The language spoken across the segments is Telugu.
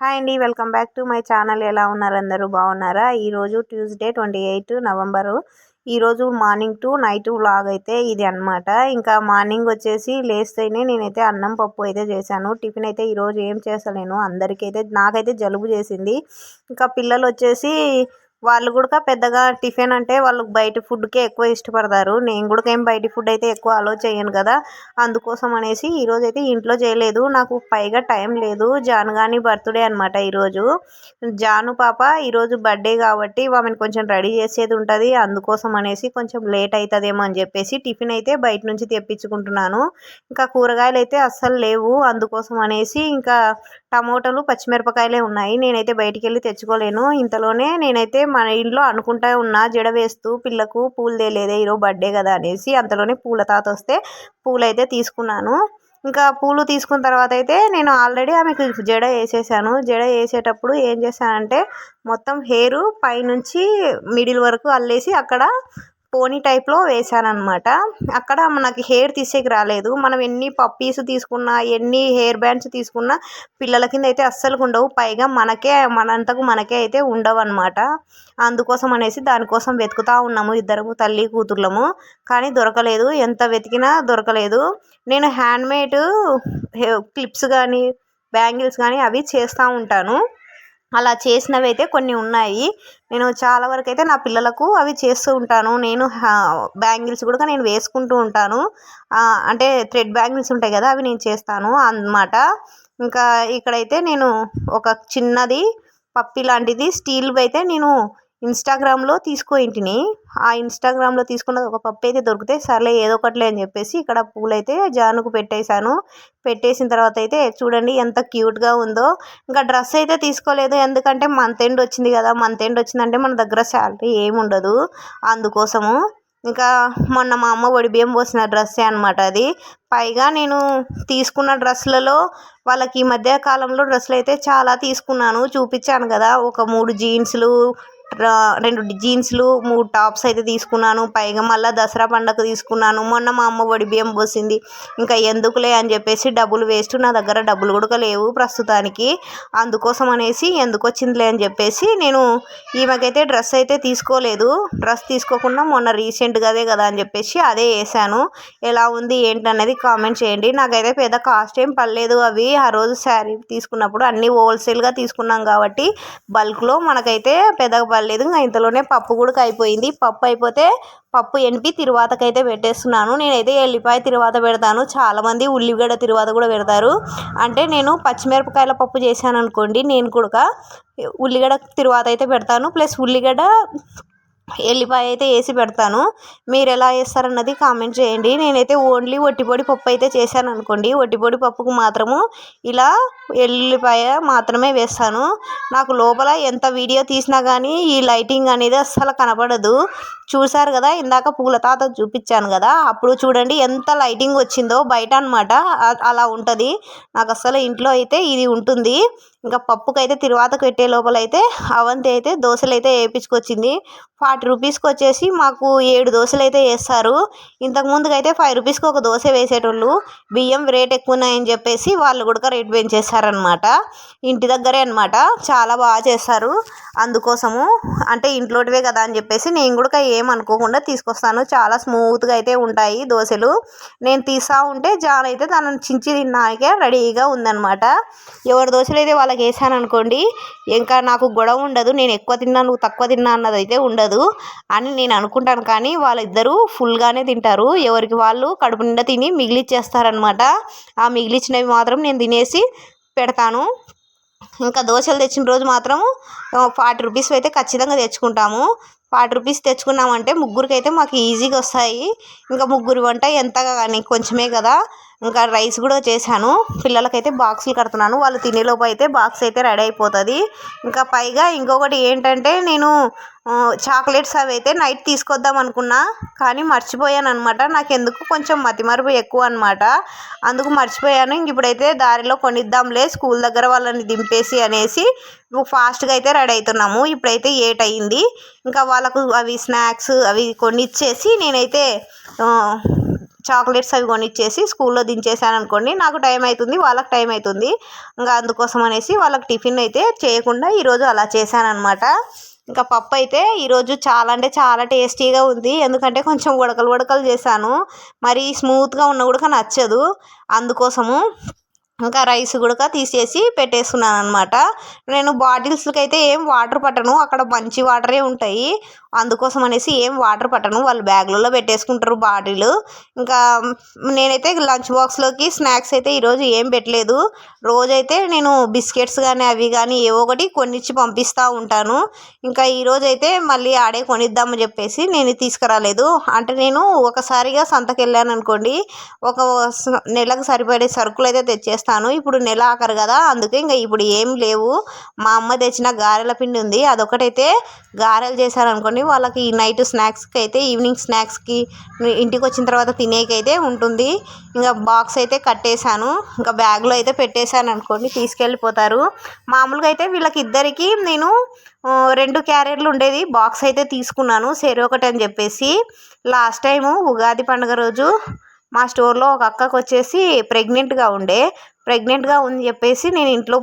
హాయ్ అండి welcome back to my channel. ఎలా ఉన్నారు? అందరూ బాగున్నారా? ఈరోజు ట్యూస్డే ట్వంటీ ఎయిట్ నవంబరు. ఈరోజు మార్నింగ్ టు నైట్ వ్లాగ్ అయితే ఇది అనమాట ఇంకా మార్నింగ్ వచ్చేసి లేస్తేనే నేనైతే అన్నం పప్పు అయితే చేశాను. టిఫిన్ అయితే ఈరోజు ఏం చేస్తలేను. అందరికైతే నాకైతే జలుబు చేసింది. ఇంకా పిల్లలు వచ్చేసి వాళ్ళు కూడా పెద్దగా టిఫిన్ అంటే వాళ్ళు బయట ఫుడ్కే ఎక్కువ ఇష్టపడతారు. నేను కూడా ఏం బయట ఫుడ్ అయితే ఎక్కువ అలో చేయను కదా. అందుకోసం అనేసి ఈరోజు అయితే ఇంట్లో చేయలేదు. నాకు పైగా టైం లేదు. జాను కానీ బర్త్డే అనమాట ఈరోజు జాను పాప ఈరోజు బర్త్డే కాబట్టి ఆమెను కొంచెం రెడీ చేసేది ఉంటుంది. అందుకోసం అనేసి కొంచెం లేట్ అవుతుందేమో అని చెప్పేసి టిఫిన్ అయితే బయట నుంచి తెప్పించుకుంటున్నాను. ఇంకా కూరగాయలు అయితే అస్సలు లేవు. అందుకోసం అనేసి ఇంకా టమోటాలు పచ్చిమిరపకాయలే ఉన్నాయి. నేనైతే బయటికి వెళ్ళి తెచ్చుకోలేను. ఇంతలోనే నేనైతే మన ఇంట్లో అనుకుంటా ఉన్నా జడ వేస్తూ పిల్లకు పూలు తేలేదే ఈరోజు బర్త్డే కదా అనేసి అంతలోనే పూల తాత వస్తే పూలైతే తీసుకున్నాను. ఇంకా పూలు తీసుకున్న తర్వాత అయితే నేను ఆల్రెడీ ఆమెకు జడ వేసేసాను. జడ వేసేటప్పుడు ఏం చేశానంటే మొత్తం హెయిర్ పైనుంచి మిడిల్ వరకు అల్లేసి అక్కడ పోనీ టైప్లో వేసాను అనమాట అక్కడ మనకి హెయిర్ తీసేకి రాలేదు. మనం ఎన్ని పప్పీస్ తీసుకున్నా ఎన్ని హెయిర్ బ్యాండ్స్ తీసుకున్నా పిల్లల కింద అయితే అస్సలు ఉండవు పైగా మనకే మనంతకు మనకే అయితే ఉండవు అనమాట అందుకోసం అనేసి దానికోసం వెతుకుతూ ఉన్నాము ఇద్దరము తల్లి కూతుర్లము. కానీ దొరకలేదు. ఎంత వెతికినా దొరకలేదు. నేను హ్యాండ్మేడ్ క్లిప్స్ కానీ బ్యాంగిల్స్ కానీ అవి చేస్తూ ఉంటాను. అలా చేసినవి అయితే కొన్ని ఉన్నాయి. నేను చాలా వరకు అయితే నా పిల్లలకు అవి చేస్తూ ఉంటాను. నేను బ్యాంగిల్స్ కూడా నేను వేసుకుంటూ ఉంటాను. అంటే థ్రెడ్ బ్యాంగిల్స్ ఉంటాయి కదా అవి నేను చేస్తాను అన్నమాట. ఇంకా ఇక్కడైతే నేను ఒక చిన్నది పప్పి లాంటిది స్టీల్వి అయితే నేను ఇన్స్టాగ్రామ్లో ఇంటిని. ఆ ఇన్స్టాగ్రామ్లో తీసుకున్న ఒక పప్పు అయితే దొరికితే సర్లే ఏదో ఒకటిలే అని చెప్పేసి ఇక్కడ పూలైతే జానుకు పెట్టేశాను. పెట్టేసిన తర్వాత అయితే చూడండి ఎంత క్యూట్గా ఉందో. ఇంకా డ్రెస్ అయితే తీసుకోలేదు ఎందుకంటే మంత్ ఎండ్ వచ్చింది కదా. మంత్ ఎండ్ వచ్చిందంటే మన దగ్గర శాలరీ ఏమి ఉండదు అందుకోసము ఇంకా మొన్న మా అమ్మ ఒడి బియ్యం పోసిన డ్రెస్సే అనమాట అది. పైగా నేను తీసుకున్న డ్రెస్సులలో వాళ్ళకి ఈ మధ్య కాలంలో డ్రెస్సులు అయితే చాలా తీసుకున్నాను. చూపించాను కదా. ఒక మూడు జీన్స్లు రెండు జీన్స్లు మూడు టాప్స్ అయితే తీసుకున్నాను. పైగా మళ్ళీ దసరా పండగ తీసుకున్నాను. మొన్న మా అమ్మ వడి బియ్యం పోసింది. ఇంకా ఎందుకులే అని చెప్పేసి డబ్బులు వేస్ట్. నా దగ్గర డబ్బులు కూడా లేవు ప్రస్తుతానికి. అందుకోసం అనేసి ఎందుకు వచ్చిందిలే అని చెప్పేసి నేను ఈమెకైతే డ్రెస్ అయితే తీసుకోలేదు. డ్రెస్ తీసుకోకుండా మొన్న రీసెంట్గా అదే కదా అని చెప్పేసి అదే వేసాను ఎలా ఉంది ఏంటి అనేది కామెంట్ చేయండి. నాకైతే పెద్ద కాస్ట్ ఏం పర్లేదు అవి. ఆ రోజు శారీ తీసుకున్నప్పుడు అన్నీ హోల్సేల్గా తీసుకున్నాం కాబట్టి బల్క్లో మనకైతే పెద్దగా పర్లేదు ఇంకా ఇంతలోనే పప్పు కూడా అయిపోయింది పప్పు అయిపోతే పప్పు ఎనిపి తిరువాతకైతే పెట్టేస్తున్నాను. నేనైతే ఎల్లిపాయ తిరువాత పెడతాను. చాలామంది ఉల్లిగడ్డ తిరువాత కూడా పెడతారు. అంటే నేను పచ్చిమిరపకాయల పప్పు చేశాను అనుకోండి నేను కూడా ఉల్లిగడ్డ తిరువాత అయితే పెడతాను. ప్లస్ ఉల్లిగడ్డ ఎల్లిపాయ అయితే వేసి పెడతాను. మీరు ఎలా వేస్తారన్నది కామెంట్ చేయండి. నేనైతే ఓన్లీ ఒట్టిపొడి పప్పు అయితే చేశాను అనుకోండి. ఒట్టిపొడి పప్పుకు మాత్రము ఇలా ఎల్లిపాయ మాత్రమే వేస్తాను. నాకు లోపల ఎంత వీడియో తీసినా కానీ ఈ లైటింగ్ అనేది అస్సలు కనపడదు. చూశారు కదా ఇందాక పూల తాత చూపించాను కదా అప్పుడు చూడండి ఎంత లైటింగ్ వచ్చిందో బయట అనమాట అలా ఉంటుంది. నాకు అస్సలు ఇంట్లో అయితే ఇది ఉంటుంది. ఇంకా పప్పుకైతే తిరువాతకు పెట్టే లోపల అయితే అవంతి అయితే దోశలు అయితే వేయించుకొచ్చింది. ఫార్టీ రూపీస్కి వచ్చేసి మాకు ఏడు దోశలు అయితే వేస్తారు. ఇంతకు ముందుకైతే ఫైవ్ రూపీస్కి ఒక దోశ వేసేటోళ్ళు. బియ్యం రేట్ ఎక్కువ ఉన్నాయని చెప్పేసి వాళ్ళు కూడా రేట్ పెంచేస్తారనమాట ఇంటి దగ్గరే అనమాట చాలా బాగా చేస్తారు. అందుకోసము అంటే ఇంట్లోటివే కదా అని చెప్పేసి నేను కూడా ఏమనుకోకుండా తీసుకొస్తాను. చాలా స్మూత్గా అయితే ఉంటాయి దోశలు. నేను తీసా ఉంటే జాన్ అయితే తనని చించి తిన్నాకే రెడీగా ఉందనమాట ఎవరి దోశలు అయితే వాళ్ళకి వేసాను అనుకోండి ఇంకా నాకు గొడవ ఉండదు. నేను ఎక్కువ తిన్నా నువ్వు తక్కువ తిన్నా అన్నది అయితే ఉండదు. అని నేను అనుకుంటాను. కానీ వాళ్ళిద్దరూ ఫుల్గానే తింటారు. ఎవరికి వాళ్ళు కడుపు నిండా తిని మిగిలిచ్చేస్తారనమాట ఆ మిగిలిచ్చినవి మాత్రం నేను తినేసి పెడతాను. ఇంకా దోశలు తెచ్చిన రోజు మాత్రం ఫార్టీ రూపీస్ అయితే ఖచ్చితంగా తెచ్చుకుంటాము. ఫార్టీ రూపీస్ తెచ్చుకున్నామంటే ముగ్గురికి అయితే మాకు ఈజీగా వస్తాయి. ఇంకా ముగ్గురు వంట ఎంత కానీ కొంచెమే కదా. ఇంకా రైస్ కూడా చేశాను. పిల్లలకైతే బాక్సులు కడుతున్నాను. వాళ్ళు తినేలోపు అయితే బాక్స్ అయితే రెడీ అయిపోతుంది. ఇంకా పైగా ఇంకొకటి ఏంటంటే నేను చాక్లెట్స్ అవి అయితే నైట్ తీసుకొద్దాం అనుకున్నా కానీ మర్చిపోయాను అనమాట నాకు ఎందుకు కొంచెం మతిమరుపు ఎక్కువ అనమాట అందుకు మర్చిపోయాను. ఇంక ఇప్పుడైతే దారిలో కొనిద్దాంలే స్కూల్ దగ్గర వాళ్ళని దింపేసి అనేసి ఫాస్ట్గా అయితే రెడీ అవుతున్నాము ఇప్పుడైతే ఏట్ అయింది. ఇంకా వాళ్ళకు అవి స్నాక్స్ అవి కొన్ని ఇచ్చేసి నేనైతే చాక్లెట్స్ అవి కొనిచ్చేసి స్కూల్లో దించేసాను అనుకోండి నాకు టైం అవుతుంది వాళ్ళకి టైం అవుతుంది ఇంకా అందుకోసం అనేసి వాళ్ళకి టిఫిన్ అయితే చేయకుండా ఈరోజు అలా చేశాను అనమాట ఇంకా పప్పు అయితే ఈరోజు చాలా అంటే చాలా టేస్టీగా ఉంది. ఎందుకంటే కొంచెం ఉడకలు ఉడకలు చేశాను. మరి స్మూత్గా ఉన్న కూడా నచ్చదు. అందుకోసము ఇంకా రైస్ కూడా తీసేసి పెట్టేసుకున్నాను అనమాట నేను బాటిల్స్కి అయితే ఏం వాటర్ పట్టను అక్కడ మంచి వాటరే ఉంటాయి. అందుకోసం అనేసి ఏం వాటర్ పట్టను వాళ్ళు బ్యాగ్లలో పెట్టేసుకుంటారు బాటిల్. ఇంకా నేనైతే లంచ్ బాక్స్లోకి స్నాక్స్ అయితే ఈరోజు ఏం పెట్టలేదు. రోజైతే నేను బిస్కెట్స్ కానీ అవి కానీ ఏవో ఒకటి కొనిచ్చి పంపిస్తూ ఉంటాను. ఇంకా ఈరోజు అయితే మళ్ళీ ఆడే కొనిద్దామని చెప్పేసి నేను తీసుకురాలేదు. అంటే నేను ఒకసారిగా సంతకెళ్ళాను అనుకోండి ఒక నెలకు సరిపడే సరుకులు అయితే తెచ్చేస్తాను ఇప్పుడు నెల ఆఖరు కదా అందుకే ఇంకా ఇప్పుడు ఏం లేవు. మా అమ్మ తెచ్చిన గారెల పిండి ఉంది. అదొకటైతే గారెలు చేశారనుకోండి అనుకోండి వాళ్ళకి నైట్ స్నాక్స్కి అయితే ఈవినింగ్ స్నాక్స్కి ఇంటికి వచ్చిన తర్వాత తినేకైతే ఉంటుంది. ఇంకా బాక్స్ అయితే కట్టేశాను. ఇంకా బ్యాగ్లో అయితే పెట్టేశాను అనుకోండి తీసుకెళ్ళిపోతారు. మామూలుగా అయితే వీళ్ళకి ఇద్దరికి నేను రెండు క్యారియర్లు ఉండేది. బాక్స్ అయితే తీసుకున్నాను. సరే ఒకటి అని చెప్పేసి. లాస్ట్ టైము ఉగాది పండుగ రోజు మా స్టోర్లో ఒక అక్కకు వచ్చేసి ప్రెగ్నెంట్గా ఉండే. ప్రెగ్నెంట్గా ఉంది చెప్పేసి నేను ఇంట్లో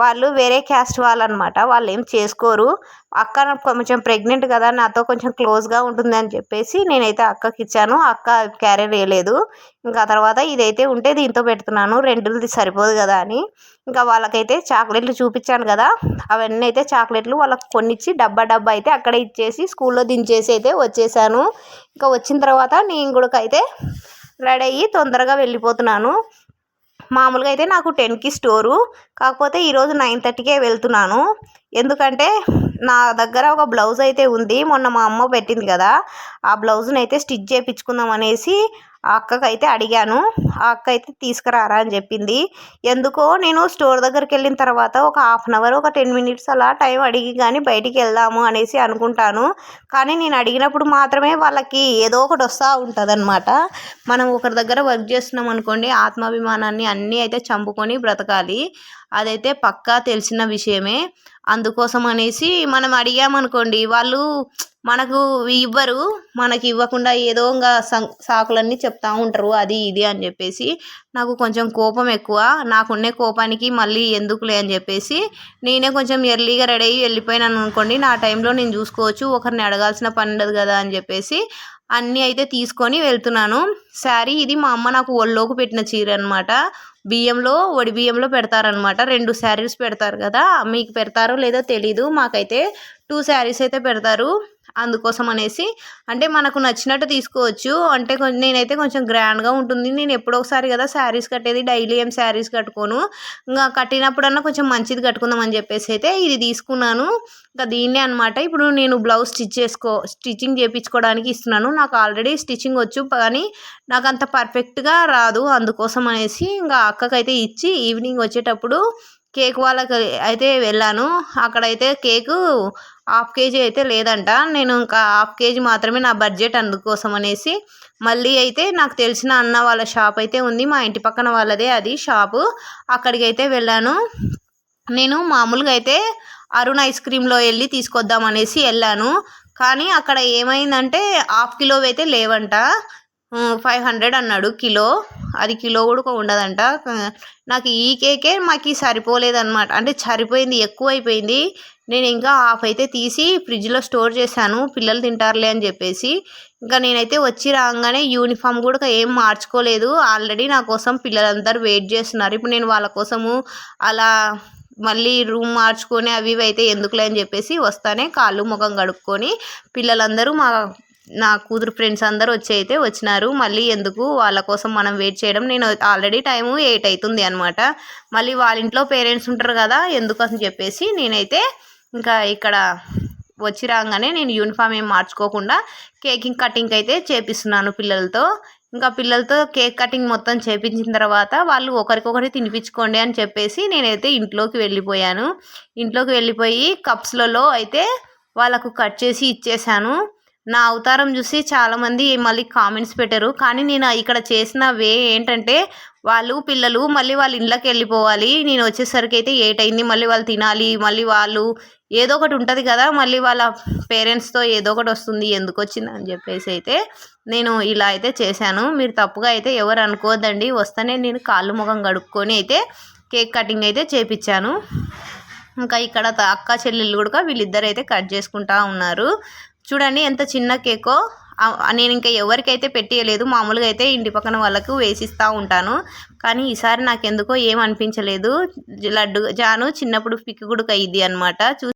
వాళ్ళు వేరే క్యాస్ట్ వాళ్ళు అనమాట వాళ్ళు ఏం చేసుకోరు. అక్క కొంచెం ప్రెగ్నెంట్ కదా నాతో కొంచెం క్లోజ్గా ఉంటుంది అని చెప్పేసి నేనైతే అక్కకి ఇచ్చాను. అక్క క్యారియర్ వేయలేదు ఇంకా తర్వాత ఇదైతే ఉంటే దీంతో పెడుతున్నాను. రెండుది సరిపోదు కదా అని. ఇంకా వాళ్ళకైతే చాక్లెట్లు చూపించాను కదా. అవన్నీ అయితే చాక్లెట్లు వాళ్ళకి కొనిచ్చి డబ్బా డబ్బా అయితే అక్కడ ఇచ్చేసి స్కూల్లో దించేసి అయితే వచ్చేసాను. ఇంకా వచ్చిన తర్వాత నేను కూడా అయితే రెడీ అయ్యి తొందరగా వెళ్ళిపోతున్నాను. మామూలుగా అయితే నాకు టెన్కి స్టోరు. కాకపోతే ఈరోజు నైన్ థర్టీకే వెళ్తున్నాను. ఎందుకంటే నా దగ్గర ఒక బ్లౌజ్ అయితే ఉంది. మొన్న మా అమ్మ పెట్టింది కదా. ఆ బ్లౌజ్ని అయితే స్టిచ్ చేయించుకుందాం అనేసి ఆ అక్కకైతే అడిగాను ఆ అక్క అయితే తీసుకురారా? అని చెప్పింది. ఎందుకో నేను స్టోర్ దగ్గరికి వెళ్ళిన తర్వాత ఒక హాఫ్ అన్ అవర్ ఒక టెన్ మినిట్స్ అలా టైం అడిగి కానీ బయటికి వెళ్దాము అనేసి అనుకుంటాను. కానీ నేను అడిగినప్పుడు మాత్రమే వాళ్ళకి ఏదో ఒకటి వస్తూ ఉంటుంది అనమాట మనం ఒకరి దగ్గర వర్క్ చేస్తున్నాం అనుకోండి ఆత్మాభిమానాన్ని అన్నీ అయితే చంపుకొని బ్రతకాలి. అదైతే పక్కా తెలిసిన విషయమే. అందుకోసం అనేసి మనం అడిగామనుకోండి వాళ్ళు మనకు ఇవ్వరు మనకి ఇవ్వకుండా ఏదో ఇంకా సాకులన్నీ చెప్తా ఉంటారు అది ఇది అని చెప్పేసి. నాకు కొంచెం కోపం ఎక్కువ నాకున్నే కోపానికి మళ్ళీ ఎందుకులే అని చెప్పేసి. నేనే కొంచెం ఎర్లీగా రెడీ అయ్యి వెళ్ళిపోయినాను అనుకోండి నా టైంలో నేను చూసుకోవచ్చు ఒకరిని అడగాల్సిన పని ఉండదు కదా అని చెప్పేసి. అన్నీ అయితే తీసుకొని వెళ్తున్నాను. శారీ ఇది మా అమ్మ నాకు ఒళ్ళోకి పెట్టిన చీర అనమాట బియ్యంలో వడి బియ్యంలో పెడతారనమాట రెండు శారీస్ పెడతారు కదా మీకు పెడతారో లేదో తెలీదు. మాకైతే టూ శారీస్ అయితే పెడతారు. అందుకోసం అనేసి అంటే మనకు నచ్చినట్టు తీసుకోవచ్చు. అంటే నేనైతే కొంచెం గ్రాండ్గా ఉంటుంది. నేను ఎప్పుడో ఒకసారి కదా శారీస్ కట్టేది డైలీ ఏం శారీస్ కట్టుకోను. ఇంకా కట్టినప్పుడన్నా కొంచెం మంచిది కట్టుకుందాం అని చెప్పేసి అయితే ఇది తీసుకున్నాను. ఇంకా దీన్నే అనమాట ఇప్పుడు నేను బ్లౌజ్ స్టిచ్ చేసుకో స్టిచ్చింగ్ చేయించుకోవడానికి ఇస్తున్నాను. నాకు ఆల్రెడీ స్టిచ్చింగ్ వచ్చు కానీ నాకు అంత పర్ఫెక్ట్గా రాదు. అందుకోసం అనేసి ఇంకా అక్కకైతే ఇచ్చి ఈవినింగ్ వచ్చేటప్పుడు కేక్ వాళ్ళకి అయితే వెళ్ళాను. అక్కడైతే కేకు హాఫ్ కేజీ అయితే లేదంట. నేను ఇంకా హాఫ్ కేజీ మాత్రమే నా బడ్జెట్ అందుకోసం అనేసి మళ్ళీ అయితే నాకు తెలిసిన అన్న వాళ్ళ షాప్ అయితే ఉంది. మా ఇంటి పక్కన వాళ్ళదే అది షాపు. అక్కడికి అయితే వెళ్ళాను. నేను మామూలుగా అయితే అరుణ్ ఐస్ క్రీమ్లో వెళ్ళి తీసుకొద్దాం అనేసి వెళ్ళాను. కానీ అక్కడ ఏమైందంటే హాఫ్ కిలో అయితే లేవంట. ఫైవ్ హండ్రెడ్ అన్నాడు. కిలో. అది కిలో కూడా ఉండదంట. నాకు ఈ కేకే మాకు సరిపోలేదన్నమాట. అంటే సరిపోయింది ఎక్కువ అయిపోయింది. నేను ఇంకా హాఫ్ అయితే తీసి ఫ్రిడ్జ్లో స్టోర్ చేశాను. పిల్లలు తింటారులే అని చెప్పేసి. ఇంకా నేనైతే వచ్చి రాగానే యూనిఫామ్ కూడా ఏం మార్చుకోలేదు. ఆల్రెడీ నా కోసం పిల్లలందరూ వెయిట్ చేస్తున్నారు. ఇప్పుడు నేను వాళ్ళ కోసము అలా మళ్ళీ రూమ్ మార్చుకొని అవి ఇవి అయితే ఎందుకులే అని చెప్పేసి వస్తానే కాళ్ళు ముఖం కడుక్కొని పిల్లలందరూ మా నా కూతురు ఫ్రెండ్స్ అందరూ వచ్చి అయితే వచ్చినారు. మళ్ళీ ఎందుకు వాళ్ళ కోసం మనం వెయిట్ చేయడం? నేను ఆల్రెడీ టైము ఎయిట్ అవుతుంది అనమాట మళ్ళీ వాళ్ళ ఇంట్లో పేరెంట్స్ ఉంటారు కదా ఎందుకు అని చెప్పేసి నేనైతే ఇంకా ఇక్కడ వచ్చి రాగానే నేను యూనిఫామ్ ఏం మార్చుకోకుండా కేకింగ్ కటింగ్ అయితే చేపిస్తున్నాను పిల్లలతో. ఇంకా పిల్లలతో కేక్ కటింగ్ మొత్తం చేపించిన తర్వాత వాళ్ళు ఒకరికొకరి తినిపించుకోండి అని చెప్పేసి నేనైతే ఇంట్లోకి వెళ్ళిపోయాను. ఇంట్లోకి వెళ్ళిపోయి కప్స్లలో అయితే వాళ్ళకు కట్ చేసి ఇచ్చేసాను. నా అవతారం చూసి చాలామంది మళ్ళీ కామెంట్స్ పెట్టారు. కానీ నేను ఇక్కడ చేసిన వే ఏంటంటే వాళ్ళు పిల్లలు మళ్ళీ వాళ్ళ ఇళ్ళకి వెళ్ళిపోవాలి. నేను వచ్చేసరికి అయితే ఏట్ అయింది మళ్ళీ వాళ్ళు తినాలి. మళ్ళీ వాళ్ళు ఏదో ఒకటి ఉంటుంది కదా మళ్ళీ వాళ్ళ పేరెంట్స్తో ఏదో ఒకటి వస్తుంది. ఎందుకు వచ్చింది అని చెప్పేసి అయితే నేను ఇలా అయితే చేశాను. మీరు తప్పుగా అయితే ఎవరు అనుకోవద్దండి. వస్తేనే నేను కాళ్ళు ముఖం కడుక్కొని అయితే కేక్ కటింగ్ అయితే చేపించాను. ఇంకా ఇక్కడ అక్క చెల్లెళ్ళు కూడా వీళ్ళిద్దరు అయితే కట్ చేసుకుంటా ఉన్నారు. చూడండి ఎంత చిన్న కేకో. నేను ఇంకా ఎవరికైతే పెట్టియలేదు మామూలుగా అయితే ఇంటి పక్కన వాళ్ళకు వేసిస్తూ ఉంటాను. కానీ ఈసారి నాకు ఎందుకో ఏం అనిపించలేదు. లడ్డు జాను చిన్నప్పుడు పిక్కుగుడుక ఇది అనమాట చూ